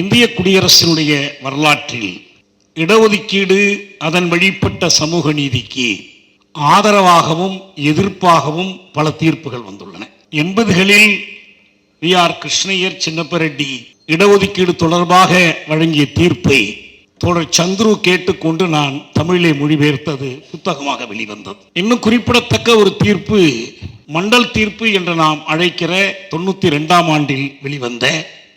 இந்திய குடியரசினுடைய வரலாற்றில் இடஒதுக்கீடு அதன் வழிப்பட்ட சமூக நீதிக்கு ஆதரவாகவும் எதிர்ப்பாகவும் பல தீர்ப்புகள் வந்துள்ளன. எண்பதுகளில் வி ஆர் கிருஷ்ணய்யர் சின்னப்பரெட்டி இடஒதுக்கீடு தொடர்பாக வழங்கிய தீர்ப்பை தோழர் சந்துரு கேட்டுக்கொண்டு நான் தமிழிலே மொழிபெயர்த்தது புத்தகமாக வெளிவந்தது. இன்னும் குறிப்பிடத்தக்க ஒரு தீர்ப்பு மண்டல் தீர்ப்பு என்று நாம் அழைக்கிற தொண்ணூத்தி ரெண்டாம் ஆண்டில் வெளிவந்த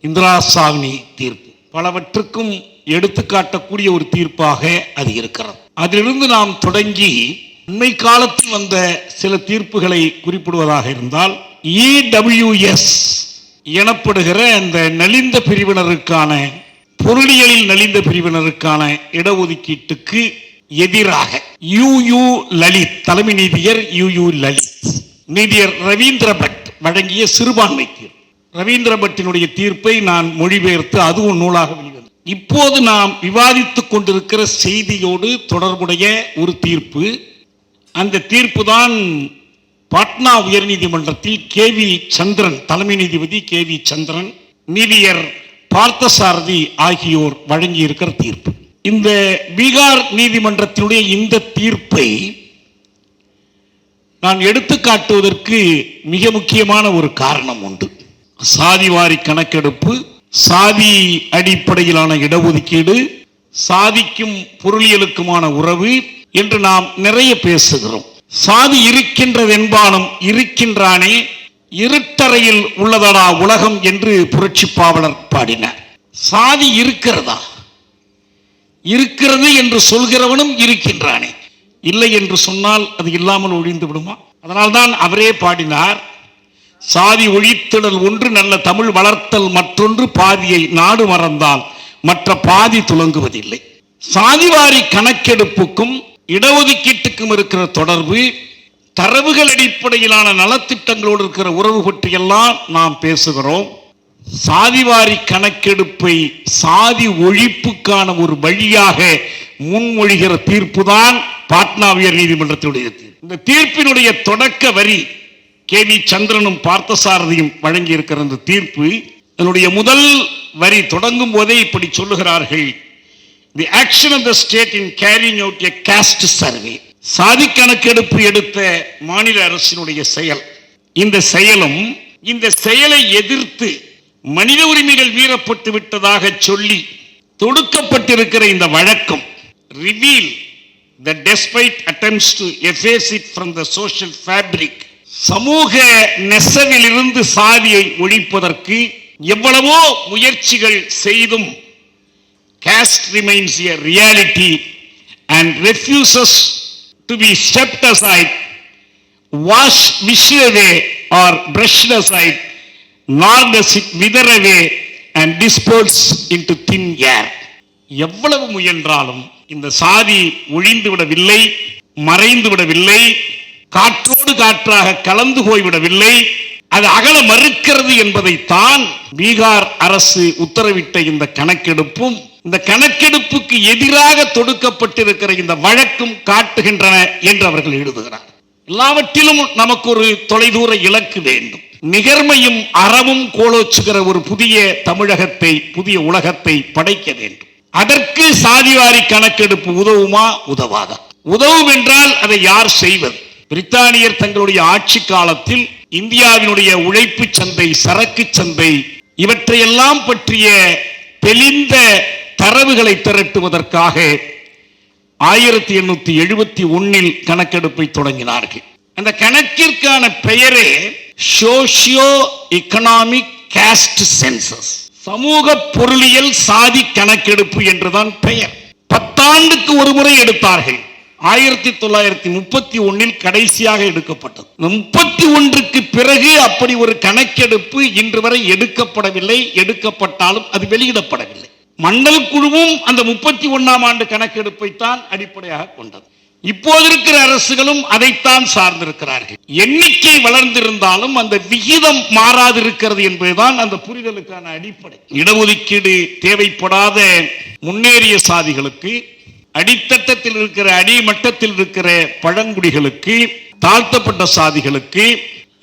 இந்திரா சாவினி தீர்ப்பு. பலவற்றுக்கும் எடுத்துக்காட்டக்கூடிய ஒரு தீர்ப்பாக அது இருக்கிறது. அதிலிருந்து நாம் தொடங்கி அண்மை காலத்தில் வந்த சில தீர்ப்புகளை குறிப்பிடுவதாக இருந்தால் இடபிள்யூஎஸ் எனப்படுகிற அந்த நலிந்த பிரிவினருக்கான பொருளியலில் நலிந்த பிரிவினருக்கான இடஒதுக்கீட்டுக்கு எதிராக யூ யூ லலித் தலைமை நீதியர் யூ யூ லலித் நீதியர் ரவீந்திர பட் வழங்கிய சிறுபான்மை தீர்ப்பு. ரவீந்திர பட்டினுடைய தீர்ப்பை நான் மொழிபெயர்த்து அதுவும் நூலாக வெளிவந்தது. இப்போது நாம் விவாதித்துக் கொண்டிருக்கிற செய்தியோடு தொடர்புடைய ஒரு தீர்ப்பு. அந்த தீர்ப்பு தான் பாட்னா உயர்நீதிமன்றத்தில் கே வி சந்திரன் தலைமை நீதிபதி கே வி சந்திரன் நீதியர் பார்த்தசாரதி ஆகியோர் வழங்கியிருக்கிற தீர்ப்பு. இந்த பீகார் நீதிமன்றத்தினுடைய இந்த தீர்ப்பை நான் எடுத்துக்காட்டுவதற்கு மிக முக்கியமான ஒரு காரணம் உண்டு. சாதிவாரி கணக்கெடுப்பு சாதி அடிப்படையிலான இடஒதுக்கீடு சாதிக்கும் பொருளியலுக்குமான உறவு என்று நாம் நிறைய பேசுகிறோம். சாதி இருக்கின்றது என்பானும் இருக்கின்றானே இருட்டறையில் உள்ளதடா உலகம் என்று புரட்சி பாவலர் பாடினார். சாதி இருக்கிறதா? இருக்கிறது என்று சொல்கிறவனும் இருக்கின்றானே. இல்லை என்று சொன்னால் அது இல்லாமல் ஒழிந்து விடுமா? அதனால்தான் அவரே பாடினார் சாதி ஒழித்திடல் ஒன்று நல்ல தமிழ் வளர்த்தல் மற்றொன்று பாதியை நாடு மறந்தால் மற்ற பாதி துலங்குவதில்லை. சாதிவாரி கணக்கெடுப்புக்கும் இடஒதுக்கீட்டுக்கும் இருக்கிற தொடர்பு தரவுகள் அடிப்படையிலான நலத்திட்டங்களோடு இருக்கிற உறவு பற்றியெல்லாம் நாம் பேசுகிறோம். சாதிவாரி கணக்கெடுப்பை சாதி ஒழிப்புக்கான ஒரு வழியாக முன்மொழிகிற தீர்ப்பு தான் பாட்னா உயர் நீதிமன்றத்தினுடைய இந்த தீர்ப்பினுடைய தொடக்க வரி கே வி சந்திரனும் பார்த்தசாரதியும் வழங்கி இருக்கிற இந்த தீர்ப்பு அதனுடைய முதல் வரி தொடங்கும் போதே இப்படி சொல்லுகிறார்கள். The action of the state in carrying out a caste survey சாதி கணக்கெடுப்பு எடுத்த மாநில அரசினுடைய செயல். இந்த செயலும் இந்த செயலை எதிர்த்து மனித உரிமைகள் மீறப்பட்டு விட்டதாக சொல்லி தொடுக்கப்பட்டிருக்கிற இந்த வழக்கம் reveal the despite attempts to efface it from the social fabric சமூக நெசவிலிருந்து சாதியை ஒழிப்பதற்கு எவ்வளவோ முயற்சிகள் செய்தும் caste remains a reality and refuses to be stepped aside wash மிஷ்ரவே or brushed aside nor to wither away and disports into thin air எவ்வளவு முயன்றாலும் இந்த சாதி ஒழிந்து விடவில்லை மறைந்து விடவில்லை காற்றோடு காற்றாக கலந்து போய்விடவில்லை. அது அகல மறுக்கிறது என்பதைத்தான் பீகார் அரசு உத்தரவிட்ட இந்த கணக்கெடுப்பும். இந்த கணக்கெடுப்புக்கு எதிராக தொடுக்கப்பட்டிருக்கிற இந்த வழக்கும் காட்டுகின்றன என்று அவர்கள் எழுதுகிறார். எல்லாவற்றிலும் நமக்கு ஒரு தொலைதூர இலக்கு வேண்டும். நிகர்மையும் அறமும் கோலோச்சுகிற ஒரு புதிய தமிழகத்தை புதிய உலகத்தை படைக்க வேண்டும். அதற்கு சாதிவாரி கணக்கெடுப்பு உதவுமா? உதவாதா. உதவும் என்றால் அதை யார் செய்வது? பிரித்தானியர் தங்களுடைய ஆட்சி காலத்தில் இந்தியாவினுடைய உழைப்பு சந்தை சரக்கு சந்தை இவற்றையெல்லாம் பற்றிய தெளிந்த தரவுகளை திரட்டுவதற்காக ஆயிரத்தி எண்ணூத்தி எழுபத்தி ஒன்னில் கணக்கெடுப்பை தொடங்கினார்கள். அந்த கணக்கிற்கான பெயரே சோசியோ எக்கனாமிக் காஸ்ட் சென்சஸ் சமூக பொருளியல் சாதி கணக்கெடுப்பு என்றுதான் பெயர். பத்தாண்டுக்கு ஒரு முறை எடுத்தார்கள். ஆயிரத்தி தொள்ளாயிரத்தி முப்பத்தி ஒன்னில் கடைசியாக எடுக்கப்பட்டது. முப்பத்தி ஒன்றுக்கு பிறகு அப்படி ஒரு கணக்கெடுப்பு இன்று வரை எடுக்கப்படவில்லை எடுக்கப்பட்டாலும் அது வெளியிடப்படவில்லை. மண்டல் குழுவும் அந்த முப்பத்தி ஒன்னாம் ஆண்டு கணக்கெடுப்பை தான் அடிப்படையாக கொண்டது. இப்போது இருக்கிற அரசுகளும் அதைத்தான் சார்ந்திருக்கிறார்கள். எண்ணிக்கை வளர்ந்திருந்தாலும் அந்த விகிதம் மாறாது இருக்கிறது என்பதுதான் அந்த புரிதலுக்கான அடிப்படை. இடஒதுக்கீடு தேவைப்படாத முன்னேறிய சாதிகளுக்கு அடித்தட்டத்தில் இருக்கிற அடிமட்டத்தில் இருக்கிற பழங்குடிகளுக்கு தாழ்த்தப்பட்ட சாதிகளுக்கு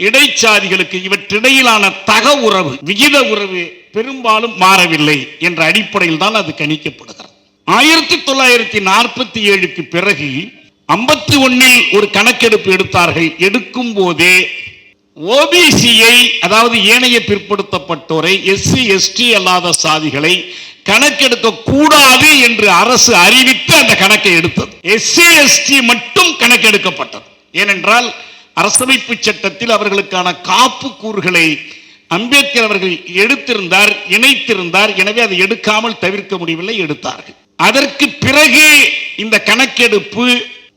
இடைச்சாதிகளுக்கு இவற்றிடையிலான தக உறவு விகித உறவு பெரும்பாலும் மாறவில்லை என்ற அடிப்படையில் தான் அது கணிக்கப்படுகிறது. ஆயிரத்தி தொள்ளாயிரத்தி நாற்பத்தி ஏழுக்கு பிறகு ஐம்பத்தி ஒன்னில் ஒரு கணக்கெடுப்பு எடுத்தார்கள். எடுக்கும் போதே ஓபிசியை அதாவது ஏனைய பிற்படுத்தப்பட்டோரை எஸ்சி எஸ்டி அல்லாத சாதிகளை கணக்கெடுக்க கூடாது என்று அரசு அறிவித்து அந்த கணக்கை எடுத்தது. எஸ்சி எஸ்டி மட்டும் கணக்கெடுக்கப்பட்டது. ஏனென்றால் அரசமைப்பு சட்டத்தில் அவர்களுக்கான காப்பு கூறுகளை அம்பேத்கர் அவர்கள் எடுத்திருந்தார் இணைத்திருந்தார். எனவே அதை எடுக்காமல் தவிர்க்க முடியவில்லை எடுத்தார்கள். அதற்கு பிறகு இந்த கணக்கெடுப்பு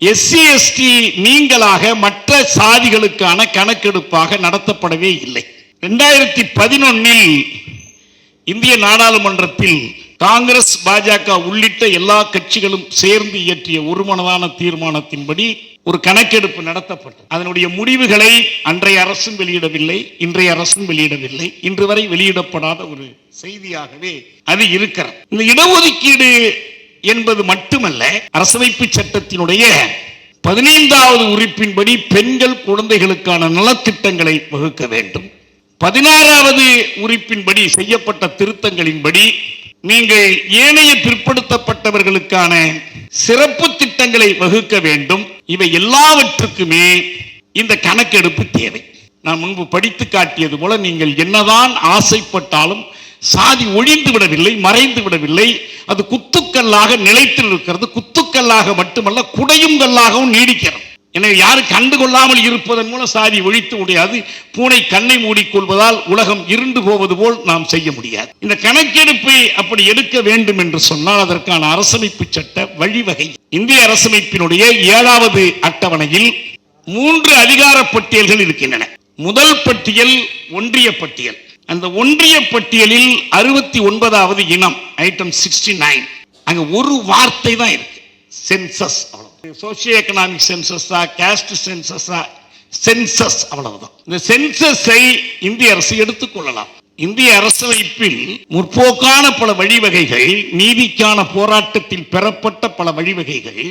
எஸ்சி எஸ்டி நீங்களாக மற்ற சாதிகளுக்கான கணக்கெடுப்பாக நடத்தப்படவே இல்லை. ரெண்டாயிரத்தி பதினொன்னில் இந்திய நாடாளுமன்றத்தில் காங்கிரஸ் பாஜக உள்ளிட்ட எல்லா கட்சிகளும் சேர்ந்து இயற்றிய ஒருமனதான தீர்மானத்தின்படி ஒரு கணக்கெடுப்பு நடத்தப்பட்டது. அதனுடைய முடிவுகளை அன்றைய அரசும் வெளியிடவில்லை இன்றைய அரசும் வெளியிடவில்லை. இன்று வரை வெளியிடப்படாத ஒரு செய்தியாகவே அது இருக்கிறது. இந்த இடஒதுக்கீடு என்பது மட்டுமல்ல அரசமைப்பு சட்டத்தினுடைய பதினைந்தாவது உறுப்பின்படி பெண்கள் குழந்தைகளுக்கான நலத்திட்டங்களை வகுக்க வேண்டும். பதினாறாவது உறுப்பின்படி செய்யப்பட்ட திருத்தங்களின்படி நீங்கள் ஏனைய பிற்படுத்தப்பட்டவர்களுக்கான சிறப்பு திட்டங்களை வகுக்க வேண்டும். இவை எல்லாவற்றுக்குமே இந்த கணக்கெடுப்பு தேவை. நான் முன்பு படித்து காட்டியது போல நீங்கள் என்னதான் ஆசைப்பட்டாலும் சாதி ஒழிந்து விடவில்லை மறைந்து விடவில்லை. அது குத்துக்கல்லாக நிலைத்து இருக்கிறது. குத்துக்கல்லாக மட்டுமல்ல குடையும் கல்லாகவும் நீடிக்கிறது. எனவே யாரும் கண்டுகொள்ளாமல் இருப்பதன் மூலம் சாதி ஒழித்து முடியாது. பூனை கண்ணை மூடிக்கொள்வதால் உலகம் இருண்டு போவது போல் நாம் செய்ய முடியாது. இந்த கணக்கெடுப்பை அப்படி எடுக்க வேண்டும் என்று சொன்னால் அதற்கான அரசமைப்பு சட்ட வழிவகை. இந்திய அரசமைப்பினுடைய ஏழாவது அட்டவணையில் மூன்று அதிகார பட்டியல்கள் இருக்கின்றன. முதல் பட்டியல் ஒன்றிய பட்டியல். அந்த ஒன்றிய பட்டியலில் அறுபத்தி ஒன்பதாவது இனம் ஐட்டம் சிக்ஸ்டி நைன் அங்க ஒரு வார்த்தை தான் இருக்கு. சென்சஸ் சோசியோ எக்கனாமிக் சென்சஸா கேஸ்ட் சென்சஸா சென்சஸ் அவ்வளவுதான். இந்த சென்சஸை இந்திய அரசு எடுத்துக்கொள்ளலாம் இந்திய அரசமைப்பில் முற்போக்கான பல வழிவகைகள் நீதிக்கான போராட்டத்தில் பெறப்பட்ட பல வழிவகைகள்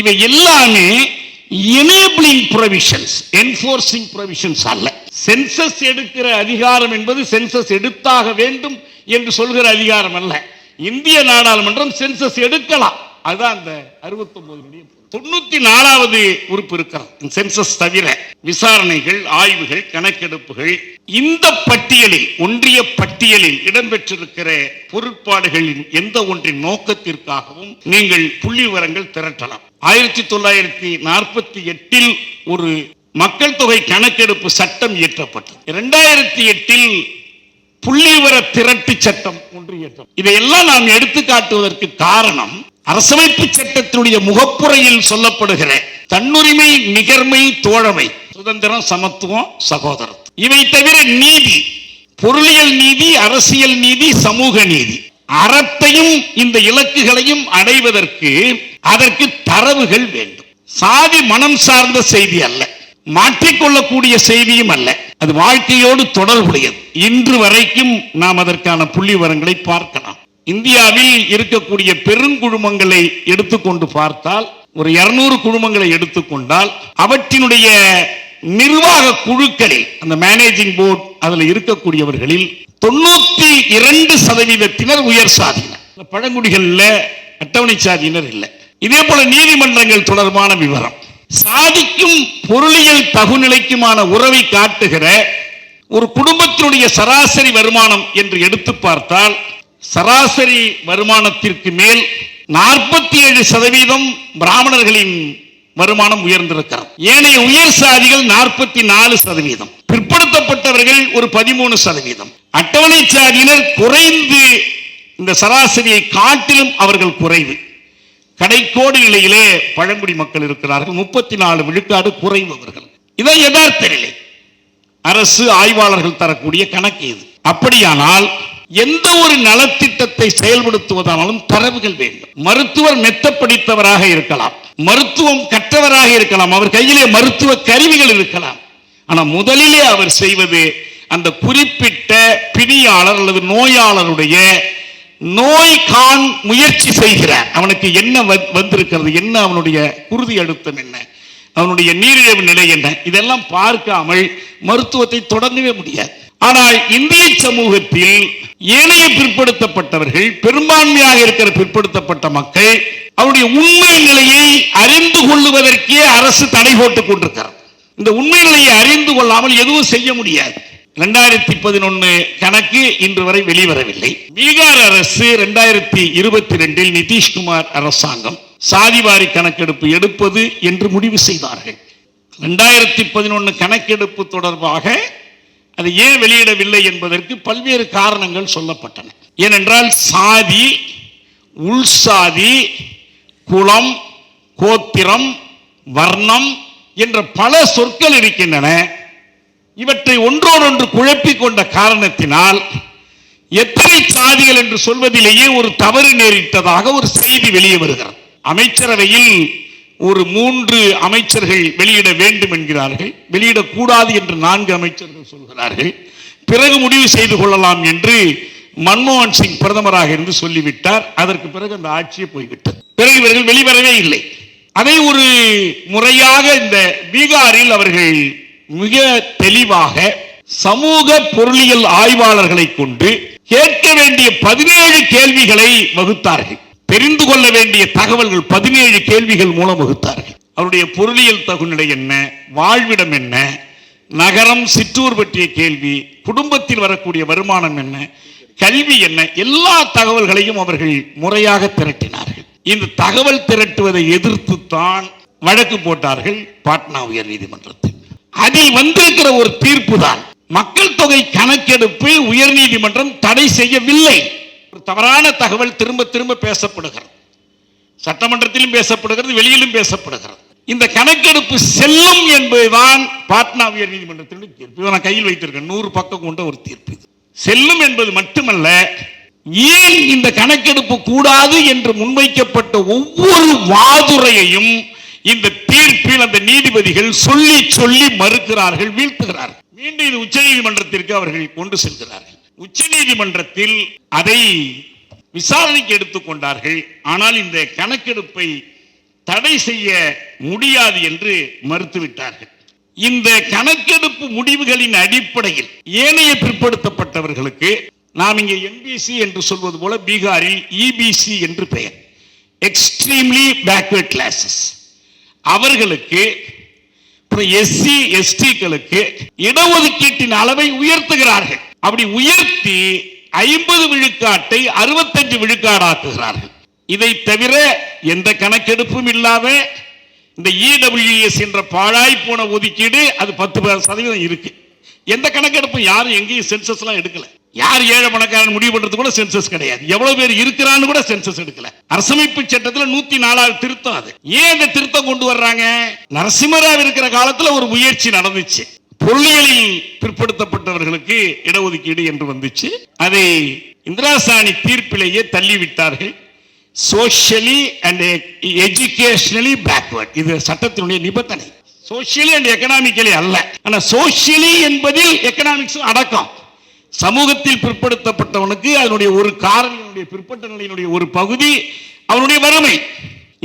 இவை எல்லாமே எனேபிளிங் ப்ரொவிஷன்ஸ் என்ஃபோர்சிங் ப்ரொவிஷன்ஸ் அல்ல. சென்சஸ் எடுக்கிற அதிகாரம் என்பது சென்சஸ் எடுத்தாக வேண்டும் என்று சொல்கிற அதிகாரம் அல்ல. இந்திய நாடாளுமன்றம் சென்சஸ் எடுக்கலாம். அதுதான் அந்த அறுபத்தொன்பது தொண்ணூத்தி நாலாவது உறுப்பு இருக்கிறது. சென்சஸ் தவிர விசாரணைகள் ஆய்வுகள் கணக்கெடுப்புகள் இந்த பட்டியலில் ஒன்றிய பட்டியலில் இடம்பெற்றிருக்கிற பொருட்பாடுகளின் எந்த ஒன்றின் நோக்கத்திற்காகவும் நீங்கள் புள்ளி விவரங்கள் திரட்டலாம். ஆயிரத்தி தொள்ளாயிரத்தி நாற்பத்தி எட்டில் ஒரு மக்கள் தொகை கணக்கெடுப்பு சட்டம் இயற்றப்பட்டது. இரண்டாயிரத்தி எட்டில் புள்ளிவர திரட்டு சட்டம் ஒன்று இயற்றம் இதையெல்லாம் நாம் எடுத்து காட்டுவதற்கு காரணம் அரசமைப்பு சட்டத்தினுடைய முகப்புறையில் சொல்லப்படுகிற தன்னுரிமை நிகர்மை தோழமை சுதந்திரம் சமத்துவம் சகோதரத்துவம். இவை தவிர நீதி பொருளியல் நீதி அரசியல் நீதி சமூக நீதி. அறத்தையும் இந்த இலக்குகளையும் அடைவதற்கு அதற்கு தரவுகள் வேண்டும். சாதி மனம் சார்ந்த செய்தி அல்ல. மாற்றிக்கொள்ளக்கூடிய செய்தியும் அல்ல. அது வாழ்க்கையோடு தொடர்புடையது. இன்று வரைக்கும் நாம் அதற்கான புள்ளி விவரங்களை பார்க்கலாம். இந்தியாவில் இருக்கக்கூடிய பெருங்குழுமங்களை எடுத்துக்கொண்டு பார்த்தால் ஒரு இருநூறு குழுமங்களை எடுத்துக்கொண்டால் அவற்றினுடைய நிர்வாக குழுக்களில் அந்த மேனேஜிங் போர்டு அதுல இருக்கக்கூடியவர்களில் தொண்ணூத்தி இரண்டு சதவீதத்தினர் உயர் சாதியினர். இந்த அட்டவணை சாதியினர் இல்லை. இதே போல நீதிமன்றங்கள் தொடர்பான விவரம். சாதிக்கும் பொருளியல் தகுநிலைக்குமான உறவை காட்டுகிற ஒரு குடும்பத்தினுடைய சராசரி வருமானம் என்று எடுத்து பார்த்தால் சராசரி வருமானத்திற்கு மேல் நாற்பத்தி ஏழு சதவீதம் பிராமணர்களின் வருமானம் உயர்ந்திருக்கிறது. ஏனைய உயர் சாதிகள் நாற்பத்தி நாலு சதவீதம். பிற்படுத்தப்பட்டவர்கள் ஒரு பதிமூணு சதவீதம். அட்டவணை சாதியினர் குறைந்து இந்த சராசரியை காட்டிலும் அவர்கள் குறைவு. கடைக்கோடு நிலையிலே பழங்குடி மக்கள் இருக்கிறார்கள். முப்பத்தி நாலு விழுக்காடு குறைவு இதான் இதை யதார்த்த நிலை அரசு ஆய்வாளர்கள் தரக்கூடிய கணக்கு இது. அப்படியானால் எந்த ஒரு நலத்திட்டத்தை செயல்படுத்துவதானாலும் தரவுகள் வேண்டும் மருத்துவர் மெத்த படித்தவராக இருக்கலாம். மருத்துவம் கற்றவராக இருக்கலாம். அவர் கையிலே மருத்துவ கருவிகள் இருக்கலாம். ஆனா முதலிலே அவர் செய்வது அந்த குறிப்பிட்ட பிணியாளர் அல்லது நோயாளருடைய நோய் காண் முயற்சி செய்கிறார். அவனுக்கு என்ன வந்திருக்கிறது? என்ன அவனுடைய குருதி அழுத்தம் என்ன? அவனுடைய நீரிழிவு நிலை என்ன? இதெல்லாம் பார்க்காமல் மருத்துவத்தை தொடங்கவே முடியாது. ஆனால் இந்திய சமூகத்தில் ஏனைய பிற்படுத்தப்பட்டவர்கள் பெரும்பான்மையாக இருக்கிற பிற்படுத்தப்பட்ட மக்கள் அவருடைய உண்மை நிலையை அறிந்து கொள்ளுவதற்கே அரசு தடை போட்டுக் கொண்டிருக்கிறது. இந்த உண்மை நிலையை அறிந்து கொள்ளாமல் எதுவும் செய்ய முடியாது. இரண்டாயிரத்தி பதினொன்னு கணக்கு இன்று வரை வெளிவரவில்லை. பீகார் அரசு இரண்டாயிரத்தி இருபத்தி ரெண்டில் நிதிஷ்குமார் அரசாங்கம் சாதிவாரி கணக்கெடுப்பு எடுப்பது என்று முடிவு செய்தார்கள். ரெண்டாயிரத்தி பதினொன்று கணக்கெடுப்பு தொடர்பாக அதை ஏன் வெளியிடவில்லை என்பதற்கு பல்வேறு காரணங்கள் சொல்லப்பட்டன. ஏனென்றால் சாதி உள் சாதி குலம் கோத்திரம் வர்ணம் என்ற பல சொற்கள் இருக்கின்றன. இவற்றை ஒன்றோடொன்று குழப்பிக் கொண்ட காரணத்தினால் எத்தனை சாதிகள் என்று சொல்வதிலேயே ஒரு தவறு நேரிட்டதாக ஒரு செய்தி வெளியே வருகிறது. அமைச்சரவையில் ஒரு மூன்று அமைச்சர்கள் வெளியிட வேண்டும் என்கிறார்கள். வெளியிடக்கூடாது என்று நான்கு அமைச்சர்கள் சொல்கிறார்கள். பிறகு முடிவு செய்து கொள்ளலாம் என்று மன்மோகன் சிங் பிரதமராக இருந்து சொல்லிவிட்டார். அதற்கு பிறகு அந்த ஆட்சியை போய்விட்டது. பிறகு இவர்கள் வெளிவரவே இல்லை. அதை ஒரு முறையாக இந்த பீகாரில் அவர்கள் மிக தெளிவாக சமூக பொருளியல் ஆய்வாளர்களை கொண்டு கேட்க வேண்டிய பதினேழு கேள்விகளை வகுத்தார்கள். தெரிந்து கொள்ள வேண்டிய தகவல்கள் பதினேழு கேள்விகள் மூலம் வகுத்தார்கள். அவருடைய பொருளியல் தகுநிலை என்ன? வாழ்விடம் என்ன? நகரம் சிற்றூர் பற்றிய கேள்வி குடும்பத்தில் வரக்கூடிய வருமானம் என்ன? கல்வி என்ன? எல்லா தகவல்களையும் அவர்கள் முறையாக திரட்டினார்கள். இந்த தகவல் திரட்டுவதை எதிர்த்து தான் வழக்கு போட்டார்கள் பாட்னா உயர் நீதிமன்றத்தில் அதில் வந்திருக்கிற ஒரு தீர்ப்பு தான் மக்கள் தொகை கணக்கெடுப்பை உயர்நீதிமன்றம் தடை செய்யவில்லை. ஒரு தவறான தகவல் திரும்ப திரும்ப பேசப்படுகிறது. சட்டமன்றத்திலும் பேசப்படுகிறது வெளியிலும் பேசப்படுகிறது. இந்த கணக்கெடுப்பு செல்லும் என்பதுதான் பாட்னா உயர் நீதிமன்றத்தினுடைய தீர்ப்பு. இதை நான் கையில் வைத்திருக்கேன். நூறு பக்கம் கொண்ட ஒரு தீர்ப்பு இது. செல்லும் என்பது மட்டுமல்ல ஏன் இந்த கணக்கெடுப்பு கூடாது என்று முன்வைக்கப்பட்ட ஒவ்வொரு வாதுரையையும் இந்த தீர்ப்பில் அந்த நீதிபதிகள் சொல்லி சொல்லி மறுக்கிறார்கள் வீழ்த்துகிறார்கள். மீண்டும் இது உச்சநீதிமன்றத்திற்கு அவர்கள் கொண்டு செல்கிறார்கள். உச்ச நீதிமன்றத்தில் அதை விசாரணைக்கு எடுத்துக்கொண்டார்கள் ஆனால் இந்த கணக்கெடுப்பை தடை செய்ய முடியாது என்று மறுத்துவிட்டார்கள். இந்த கணக்கெடுப்பு முடிவுகளின் அடிப்படையில் ஏனைய பிற்படுத்தப்பட்டவர்களுக்கு நாம் இங்கே எம்பிசி என்று சொல்வது போல பீகாரில் இபிசி என்று பெயர். எக்ஸ்ட்ரீம்லி பேக்வர்ட் கிளாஸஸ் அவர்களுக்கு எஸ்சி எஸ்டிகளுக்கு இடஒதுக்கீட்டின் அளவை உயர்த்துகிறார்கள். அப்படி உயர்த்தி ஐம்பது விழுக்காட்டை அறுபத்தஞ்சு விழுக்காடாக்குகிறார்கள். இதை தவிர எந்த கணக்கெடுப்பும் இல்லாத இந்த இடபிள்யூஎஸ் என்ற பாழாய் போன ஒதுக்கீடு அது பத்து சதவீதம் இருக்கு. எந்த கணக்கெடுப்பும் யாரும் எங்கேயும் சென்சஸ் எடுக்கல. யார் ஏழை பணக்காரன் முடிவு பண்றது கூட சென்சஸ் கிடையாது. எவ்வளவு பேர் இருக்கிறான்னு கூட சென்சஸ் எடுக்கல. அரசமைப்பு சட்டத்தில் நூத்தி நாலாவது திருத்தம் அது. ஏன் இந்த திருத்தம் கொண்டு வர்றாங்க? நரசிம்மராவ் இருக்கிற காலத்துல ஒரு முயற்சி நடந்துச்சு. பொருளியலில் பிற்படுத்தப்பட்டவர்களுக்கு இடஒதுக்கீடு என்று வந்துச்சு. அதை இந்திராசாணி தீர்ப்பிலேயே தள்ளிவிட்டார்கள். சோஷியலி அண்ட் எஜுகேஷனலி பேக்வர்ட் இது சட்டத்தினுடைய நிபந்தனை. சோஷியலி அண்ட் எக்கனாமிக்கலி அல்ல. ஆனா சோஷியலி என்பதில் எக்கனாமிக்ஸ் அடக்கம். சமூகத்தில் பிற்படுத்தப்பட்டவனுக்கு அதனுடைய ஒரு காரணியினுடைய பிற்பட்ட நிலையினுடைய ஒரு பகுதி அவனுடைய வறுமை.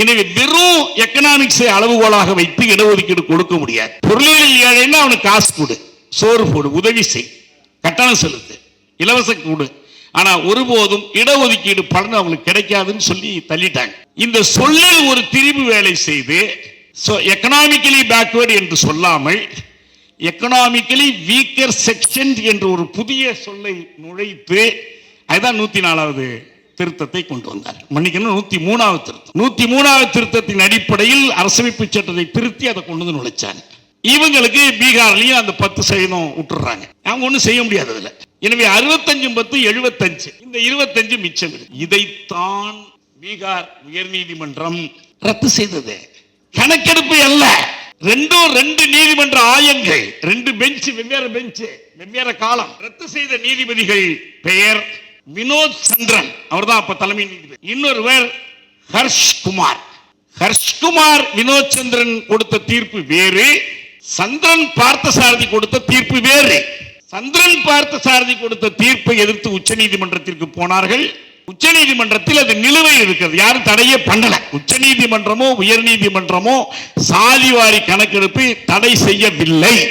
எனவே வெறும் எக்கனாமிக்ஸை அளவுகோலாக வைத்து இடஒதுக்கீடு கொடுக்க முடியாது. பொருளியல் ஏழைன்னா அவனுக்கு காசு கொடு சோறு போடு உதவி செய் கட்டணம் செலுத்து இலவச கொடு. ஆனா ஒருபோதும் இடஒதுக்கீடு பலன் அவங்களுக்கு கிடைக்காதுன்னு சொல்லி தள்ளிட்டாங்க. இந்த சொல்லில் ஒரு திரிவு வேலை செய்து எக்கனாமிக்கலி பேக்வேர்டு என்று சொல்லாமல் எக்கனாமிக்கலி வீக்கர் செக்ஷன் என்ற ஒரு புதிய சொல்லை நுழைத்து அதுதான் நூத்தி நாலாவது திருத்தத்தை கொண்டு வந்தார். மன்னிக்கணும் நூத்தி மூணாவது திருத்தம். நூத்தி மூணாவது திருத்தத்தின் அடிப்படையில் அரசமைப்பு சட்டத்தை திருத்தி அதை கொண்டு வந்து நுழைச்சாங்க இவங்களுக்கு பீகார்லயும் அந்த பத்து சதவீதம் விட்டுறாங்க. அவங்க ஒண்ணும் செய்ய முடியாது அதுல. எனவே அறுபத்தஞ்சு பத்து எழுபத்தஞ்சு. இந்த இருபத்தஞ்சு மிச்சம் இதைத்தான் பீகார் உயர்நீதிமன்றம் ரத்து செய்தது. கணக்கெடுப்பு அல்ல. ரெண்டும் ரெண்டு நீதிமன்ற ஆயங்கள். ரெண்டு பெஞ்ச் வெவ்வேறு பெஞ்ச் வெவ்வேறு காலம். ரத்து செய்த நீதிபதிகள் பெயர் வினோத் சந்திரன். அவர்தான் அப்ப தலைமை நீதிபதி. இன்னொருவர் ஹர்ஷ்குமார். ஹர்ஷ்குமார் வினோத் சந்திரன் கொடுத்த தீர்ப்பு வேறு. சந்திரன் பார்த்த சாரதி கொடுத்த தீர்ப்பு வேறு. சந்திரன் பார்த்த சாரதி கொடுத்த தீர்ப்பை எதிர்த்து உச்சநீதிமன்றத்திற்கு போனார்கள். உச்சநீதிமன்றத்தில் அது நிலுவையில் இருக்கிறது. யாரும் தடையே பண்ணல. உயர் நீதிமன்றமும் சாதிவாரி கணக்கெடுப்பு தடை செய்யவில்லை.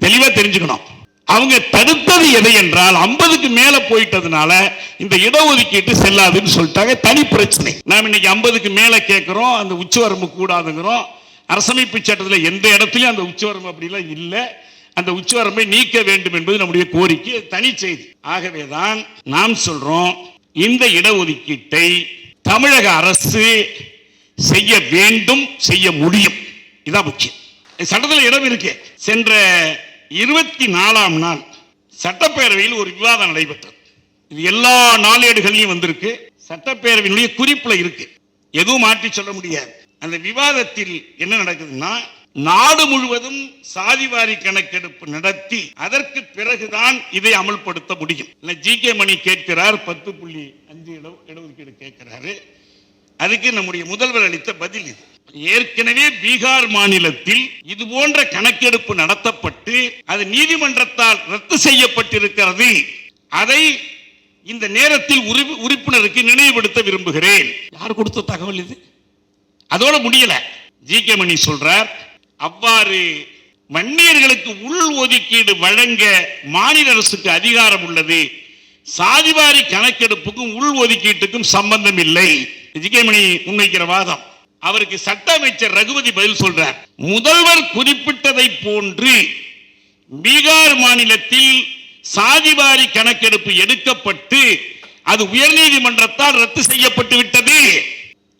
தெளிவா தெரிஞ்சுக்கணும். அவங்க தடுத்தது எதை என்றால் ஐம்பதுக்கு மேல போயிட்டதுனால இந்த இடஒதுக்கீட்டு செல்லாதுன்னு சொல்லிட்டாங்க. தனி பிரச்சனை. நாம் இன்னைக்கு ஐம்பதுக்கு மேல கேட்கிறோம் அந்த உச்சவரம்பு கூடாதுங்கிறோம். அரசமைப்பு சட்டத்தில் எந்த இடத்துலையும் அந்த உச்சவரம்பு அப்படிலாம் இல்லை. அந்த உச்சவரம்பை நீக்க வேண்டும் என்பது நம்முடைய கோரிக்கை. தனி செய்தி. ஆகவேதான் நாம் சொல்றோம் இந்த இடஒதுக்கீட்டை தமிழக அரசு செய்ய வேண்டும் செய்ய முடியும். இதான் முக்கியம். சட்டத்தில் இடம் இருக்கு. சென்ற இருபத்தி நாலாம் நாள் சட்டப்பேரவையில் ஒரு விவாதம் நடைபெற்றது. இது எல்லா நாளேடுகளையும் வந்திருக்கு. சட்டப்பேரவையினுடைய குறிப்புல இருக்கு. எதுவும் மாற்றி சொல்ல முடியாது. அந்த விவாதத்தில் என்ன நடக்குதுன்னா நாடு முழுவதும் சாதிவாரி கணக்கெடுப்பு நடத்தி அதற்கு பிறகுதான் இதை அமல்படுத்த முடியும். ஜி கே மணி கேட்கிறார் பத்து புள்ளி அஞ்சு இட இடஒதுக்கீடு கேட்கிறாரு. அதுக்கு நம்முடைய முதல்வர் அளித்த பதில் இது. ஏற்கனவே பீகார் மாநிலத்தில் இது போன்ற கணக்கெடுப்பு நடத்தப்பட்டு அது நீதிமன்றத்தால் ரத்து செய்யப்பட்டிருக்கிறது. அதை இந்த நேரத்தில் உறுப்பி- உறுப்பினருக்கு நினைவுபடுத்த விரும்புகிறேன். யார் கொடுத்த தகவல் இது? அதோட முடியல. ஜி கே மணி சொல்றார் அவ்வாறு வன்னியர்களுக்கு உள் ஒதுக்கீடு வழங்க மாநில அரசுக்கு அதிகாரம் உள்ளது. சாதிவாரி கணக்கெடுப்புக்கும் உள் ஒதுக்கீட்டுக்கும் சம்பந்தம் இல்லை. ஜி முன்வைக்கிற வாதம். அவருக்கு சட்ட அமைச்சர் ரகுபதி பதில் சொல்றார். முதல்வர் குறிப்பிட்டதை போன்று பீகார் மாநிலத்தில் சாதிவாரி கணக்கெடுப்பு எடுக்கப்பட்டு அது உயர்நீதிமன்றத்தால் ரத்து செய்யப்பட்டு விட்டது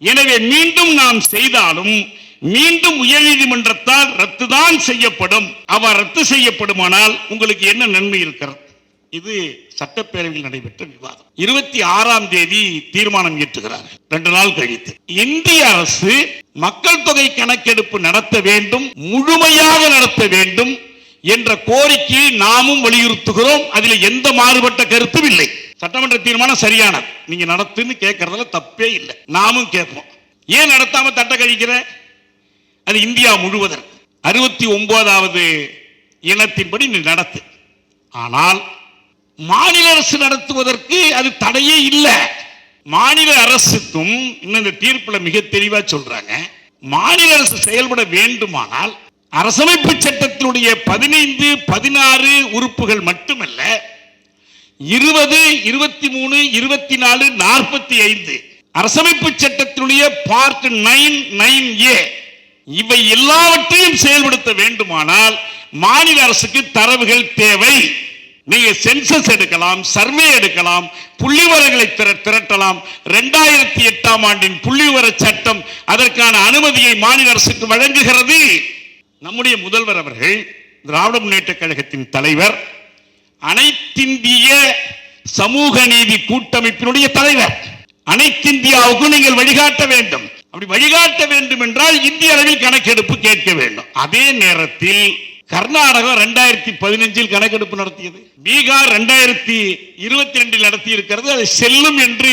எனவே மீண்டும் நாம் செய்தாலும் மீண்டும் உயர்நீதிமன்றத்தால் ரத்து தான் செய்யப்படும். அவர் ரத்து செய்யப்படுமானால் உங்களுக்கு என்ன நன்மை இருக்கிறது? இது சட்டப்பேரவையில் நடைபெற்ற விவாதம். இருபத்தி ஆறாம் தேதி தீர்மானம் இயற்றுகிறார் ரெண்டு நாள் கழித்து. இந்திய அரசு மக்கள் தொகை கணக்கெடுப்பு நடத்த வேண்டும் முழுமையாக நடத்த வேண்டும் என்ற கோரிக்கையை நாமும் வலியுறுத்துகிறோம். அதில் எந்த மாறுபட்ட கருத்தும் இல்லை. சட்டமன்ற தீர்மானம் சரியானது. நீங்க நடத்துன்னு கேட்கறதுல தப்பே இல்லை. நாமும் கேட்போம். ஏன் நடத்தாம தட்டை கழிக்கிற? அது இந்தியா முழுவதற்கு. அறுபத்தி ஒன்பதாவது இனத்தின்படி நீ நடத்து. ஆனால் மாநில அரசு நடத்துவதற்கு அது தடையே இல்லை. மாநில அரசுக்கும் இன்னும் இந்த தீர்ப்புல மிக தெளிவா சொல்றாங்க. மாநில அரசு செயல்பட வேண்டுமானால் அரசமைப்பு சட்டத்தினுடைய பதினைந்து பதினாறு உறுப்புகள் மட்டுமல்ல இருபது இருபத்தி மூணு இருபத்தி நாலு நாற்பத்தி ஐந்து அரசமைப்பு சட்டத்தினுடைய பார்ட் நைன் நைன் ஏ இவை எல்லாவற்றையும் செயல்படுத்த வேண்டுமானால் மாநில அரசுக்கு தரவுகள் தேவை. நீங்க சென்சஸ் எடுக்கலாம் சர்வே எடுக்கலாம் புள்ளிவரங்களை திரட்டலாம். ரெண்டாயிரத்தி எட்டாம் ஆண்டின் புள்ளிவர சட்டம் அதற்கான அனுமதியை மாநில அரசுக்கு வழங்குகிறது. நம்முடைய முதல்வர் அவர்கள் திராவிட முன்னேற்ற கழகத்தின் தலைவர் அனைத்திந்திய சமூக நீதி கூட்டமைப்பினுடைய தலைவர். அனைத்திந்தியாவுக்கும் நீங்கள் வழிகாட்ட வேண்டும். அப்படி வழிகாட்ட வேண்டும் என்றால் இந்திய அளவில் கணக்கெடுப்பு கேட்க வேண்டும். அதே நேரத்தில் கர்நாடகம் ரெண்டாயிரத்தி பதினஞ்சில் கணக்கெடுப்பு நடத்தியது. பீகார் ரெண்டாயிரத்தி இருபத்தி ரெண்டில் நடத்தி இருக்கிறது அது செல்லும் என்று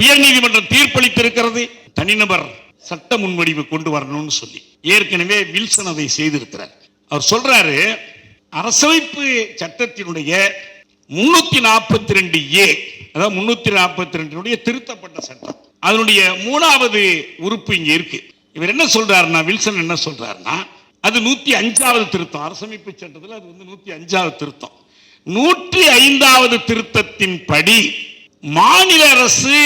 உயர்நீதிமன்றம் தீர்ப்பளித்திருக்கிறது. தனிநபர் சட்ட முன்வடிவு கொண்டு வரணும்னு சொல்லி. ஏற்கனவே வில்சன் அதை செய்திருக்கிறார். அவர் சொல்றாரு அரசமைப்பு சட்டத்தினுடைய முன்னூத்தி நாற்பத்தி ரெண்டு ஏ அதாவது முன்னூத்தி நாற்பத்தி ரெண்டுடைய திருத்தப்பட்ட சட்டம். அதனுடைய மூணாவது உறுப்பு இங்க இருக்கு. இவர் என்ன சொல்றாருன்னா வில்சன் என்ன சொல்றாருன்னா அது நூத்தி அஞ்சாவது திருத்தம். அரசமைப்பு சட்டத்தில் அது வந்து நூத்தி அஞ்சாவது திருத்தம். நூற்றி ஐந்தாவது திருத்தத்தின் படி மாநில அரசு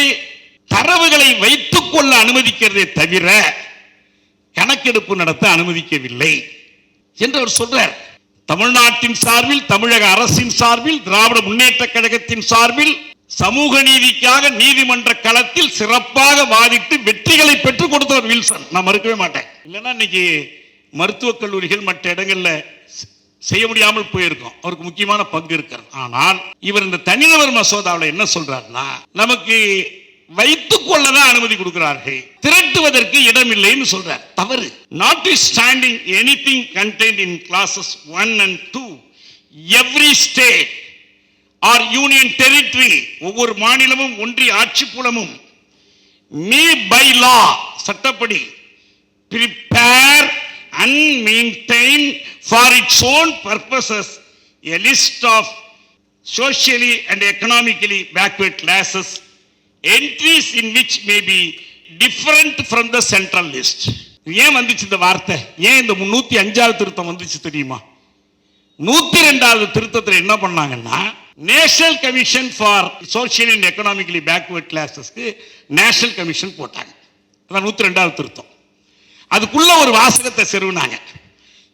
தரவுகளை வைத்துக் கொள்ள அனுமதிக்கிறதே தவிர கணக்கெடுப்பு நடத்த அனுமதிக்கவில்லை என்று அவர் சொல்றார். தமிழ்நாட்டின் சார்பில் தமிழக அரசின் சார்பில் திராவிட முன்னேற்ற கழகத்தின் சார்பில் சமூக நீதிக்காக நீதிமன்ற களத்தில் சிறப்பாக வாதிட்டு வெற்றிகளை பெற்றுக் கொடுத்தவர் வில்சன். நான் மறுக்கவே மாட்டேன். இல்லைன்னா இன்னைக்கு மருத்துவக் கல்லூரிகள் மற்ற இடங்களில் செய்ய முடியாமல் போயிருக்கோம். அவருக்கு முக்கியமான பங்கு இருக்கிறது. ஆனால் இவர் இந்த தனிநபர் மசோதாவில் என்ன சொல்றாருன்னா நமக்கு வைத்துக் கொள்ளதான் அனுமதி கொடுக்கிறார்கள். திரட்டுவதற்கு இடமில்லைன்னு சொல்றார். தவறு. Notwithstanding anything contained in clauses one and two every state or union territory ஒவ்வொரு மாநிலமும் ஒன்றிய ஆட்சி புலமும் மீ பை லா சட்டப்படி prepare and maintain for its own purposes a list of socially and economically backward classes, entries in which may be different from the central list. ஏன் வந்துச்சு இந்த வார்த்தை ஏன் இந்த முன்னூத்தி அஞ்சாவது திருத்தம் வந்துச்சு தெரியுமா நூத்தி ரெண்டாவது திருத்தத்தில் என்ன பண்ணாங்கன்னா National Commission for Social and Economically Backward கிளாஸஸ்க்கு national commission போட்டாங்க. அதான் நூற்றி ரெண்டாவது திருத்தம். அதுக்குள்ள ஒரு வாசகத்தை செருவினாங்க.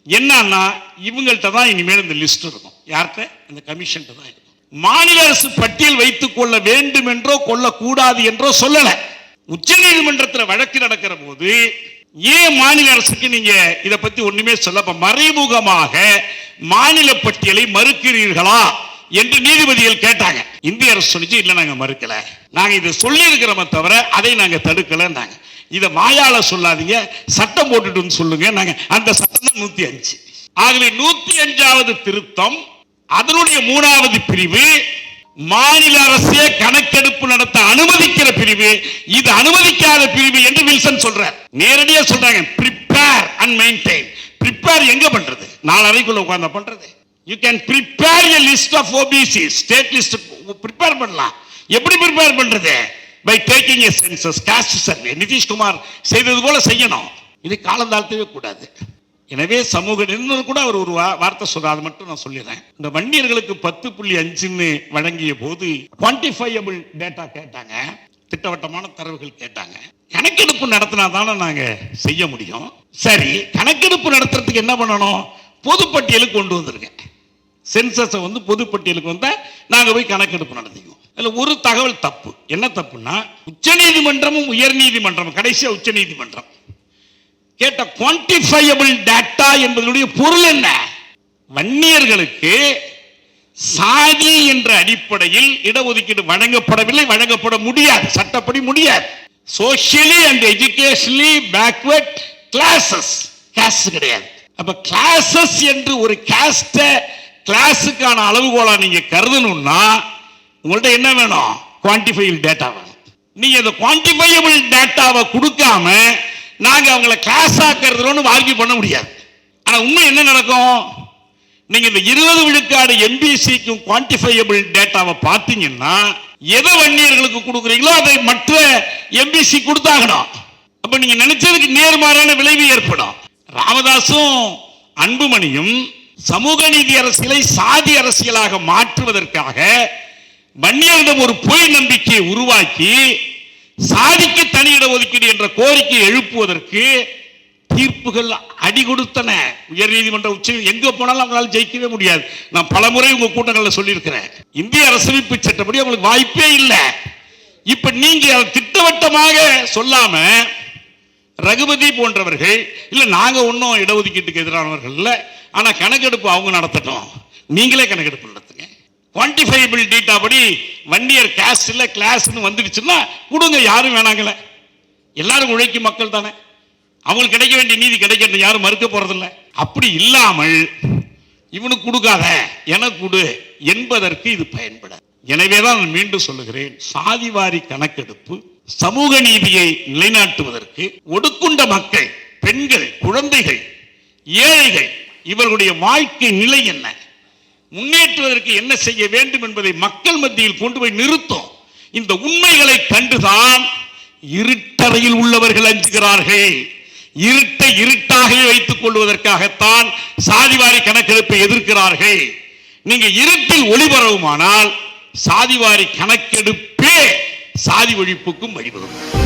என்னன்னா இவங்கள்ட்ட தான் இனிமேல் இந்த லிஸ்ட் இருக்கும். யார்கிட்ட? இந்த கமிஷன்ட்ட தான் இருக்கும். மாநில அரசு பட்டியல் வைத்துக் கொள்ள வேண்டும் என்றோ கொள்ளக்கூடாது என்றோ சொல்லல. உச்சநீதிமன்றத்தில் வழக்கு நடக்கிற போது ஏன் மாநில அரசுக்கு நீங்க இதை பத்தி ஒண்ணுமே சொல்ல மறைமுகமாக மாநில பட்டியலை மறுக்கிறீர்களா? என்று நீதிபதிகள் கேட்டாங்க. இந்திய அரசு சொல்லிச்சு இல்ல நாங்க மறுக்கல. நாங்க இதை சொல்லியிருக்கிறோமே தவிர அதை நாங்க தடுக்கலன்னாங்க. இதை மாயால சொல்லாதீங்க சட்டம் போட்டுட்டு சொல்லுங்க நாங்க. அந்த சட்டம் தான் நூத்தி அஞ்சு. ஆகவே நூத்தி அஞ்சாவது திருத்தம் அதனுடைய மூணாவது பிரிவு மாநில அரசே கணக்கெடுப்பு நடத்த அனுமதிக்கிற பிரிவு இது அனுமதிக்காத பிரிவு என்று வில்சன் சொல்றார். நேரடியா சொல்றாங்க ப்ரிப்பேர் அண்ட் மெயின்டைன் ப்ரிப்பேர் எங்க பண்றது? நாலரைக்குள்ள உட்கார்ந்து பண்றது? You can prepare a list of OBC state list prepare பண்ணலாம். எப்படி ப்ரிப்பேர் பண்ணுறது by taking a census caste survey Nitish Kumar செய்தது போல செய்யணும். இது காலந்தாழ்த்தவே கூடாது. எனவே சமூக நிறுவனர் கூட அவர் ஒரு வா- வார்த்தை சொல்றார். அதை மட்டும் நான் சொல்லிடுறேன். இந்த வன்னியர்களுக்கு பத்து புள்ளி அஞ்சுன்னு வழங்கிய போது குவான்டிஃபையபிள் டேட்டா கேட்டாங்க. திட்டவட்டமான தரவுகள் கேட்டாங்க. கணக்கெடுப்பு நடத்தினா தானே நாங்க செய்ய முடியும். சரி கணக்கெடுப்பு நடத்துறதுக்கு என்ன பண்ணணும்? பொதுப்பட்டியலுக்கு கொண்டு வந்திருக்கேன். சென்சஸை வந்து பொதுப்பட்டியலுக்கு வந்தால் நாங்கள் போய் கணக்கெடுப்பு நடத்திக்குவோம். அதில் ஒரு தகவல் தப்பு. என்ன தப்புன்னா உச்சநீதிமன்றமும் உயர்நீதிமன்றமும் கடைசியாக உச்சநீதிமன்றம் கேட்ட குவான்டிஃபையபிள் டேட்டா என்பதனுடைய பொருள் என்ன? வன்னியர்களுக்கு சாதி என்ற அடிப்படையில் இடஒதுக்கீடு வழங்கப்படவில்லை வழங்கப்பட முடியாது. சட்டப்படி முடியாது. Socially and educationally backward classes class கிடையாது. அப்ப கிளாஸஸ் என்று ஒரு கேஸ்ட கிளாஸுக்கான அளவுகோலா நீங்க கருதணும்னா உங்கள்ட்ட என்ன வேணும்? குவான்டிஃபைபிள் டேட்டா வேணும் நீங்க இந்த குவான்டிஃபையபிள் டேட்டாவை கொடுக்காம நாங்க அவங்கள கிளாஸ் ஆக்கிறதுன்னு ஆர்கியூ பண்ண முடியாது. ஆனா உண்மை என்ன நடக்கும்? நீங்க இந்த இருபது விழுக்காடு எம்பிசிக்கும் குவான்டிஃபையபிள் டேட்டாவை பார்த்தீங்கன்னா எதை வன்னியர்களுக்கு கொடுக்குறீங்களோ அதை மற்ற எம்பிசி கொடுத்தாகணும். அப்ப நீங்க நினைச்சதுக்கு நேர்மாறான விளைவு ஏற்படும். ராமதாசும் அன்புமணியும் சமூக நீதி அரசியலை சாதி அரசியலாக மாற்றுவதற்காக வன்னியரிடம் ஒரு பொய் நம்பிக்கையை உருவாக்கி சாதிக்கு தனி இட ஒதுக்கீடு என்ற கோரிக்கையை எழுப்புவதற்கு தீர்ப்புகள் அடி கொடுத்தன உயர் நீதிமன்ற உச்ச எங்க போனாலும் அவங்களால ஜெயிக்கவே முடியாது. நான் பலமுறை உங்க கூட்டங்களில் சொல்லியிருக்கிறேன். இந்திய அரசமைப்பு சட்டப்படி அவங்களுக்கு வாய்ப்பே இல்லை. இப்ப நீங்க அதை திட்டவட்டமாக சொல்லாம ரகுபதி போன்றவர்கள் இல்லை நாங்கள் ஒன்றும் இடஒதுக்கீட்டுக்கு எதிரானவர்கள் இல்லை ஆனால் கணக்கெடுப்பு அவங்க நடத்தட்டும். நீங்களே கணக்கெடுப்பு நடத்துங்க. குவான்டிஃபைபிள் டீட்டா படி வண்டியர் கேஸ்ட் இல்லை கிளாஸ்ன்னு வந்துடுச்சுன்னா கொடுங்க யாரும் வேணாங்கல. எல்லாரும் உழைக்கும் மக்கள் தானே. அவங்களுக்கு கிடைக்க வேண்டிய நீதி கிடைக்கிறது யாரும் மறுக்க போறதில்ல. அப்படி இல்லாமல் இவனுக்கு கொடுக்காத எனக்கு கொடு என்பதற்கு இது பயன்பட எனவே தான் நான் மீண்டும் சொல்லுகிறேன் சாதிவாரி கணக்கெடுப்பு சமூக நீதியை நிலைநாட்டுவதற்கு ஒடுக்குண்ட மக்கள் பெண்கள் குழந்தைகள் ஏழைகள் இவர்களுடைய வாழ்க்கை நிலை என்ன? முன்னேற்றுவதற்கு என்ன செய்ய வேண்டும் என்பதை மக்கள் மத்தியில் கொண்டு போய் நிறுத்தும். இந்த உண்மைகளை கண்டுதான் இருட்டறையில் உள்ளவர்கள் அஞ்சுகிறார்கள். இருட்டை இருட்டாகவே வைத்துக் கொள்வதற்காகத்தான் சாதிவாரி கணக்கெடுப்பை எதிர்க்கிறார்கள். நீங்க இருட்டில் ஒளிபரவுமானால் சாதிவாரி கணக்கெடுப்பு சாதி ஒழிப்புக்கும் வழிவகுக்கும்.